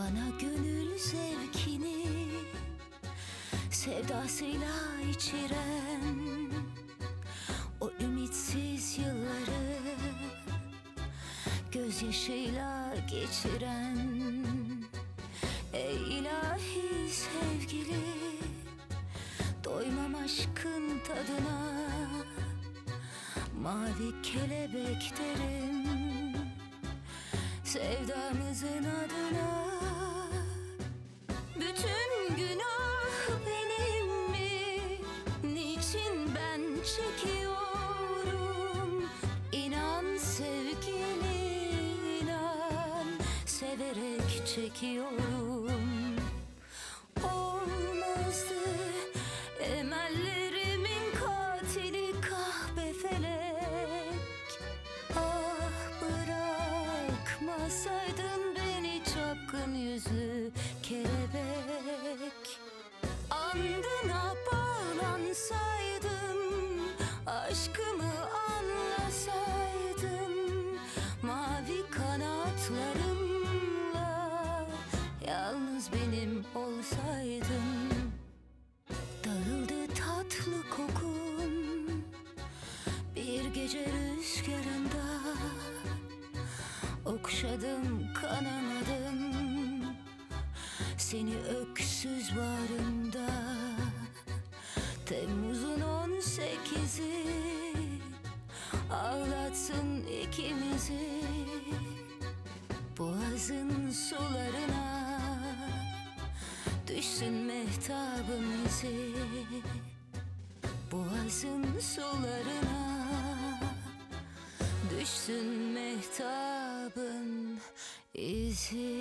Bana gönül zevkini sevdasıyla içiren o ümitsiz yılları gözyaşıyla geçiren ey ilahi sevgili doymam aşkın tadına mavi kelebek derim sevdamızın adına çekiyorum? İnan sevgili inan. Severek çekiyorum. Olmazdı emellerimin katili kahpe felek. Ah bırakmasaydın beni çapkın yüzlü kelebek. Andına benim olsaydın Dağıldı tatlı kokun. Bir gece rüzgarında Okşadım kanamadım. Seni öksüz bağrımda Temmuz'un on sekizi Ağlatsın ikimizi Düşsün mehtabın izi Boğazın sularına. Düşsün mehtabın izi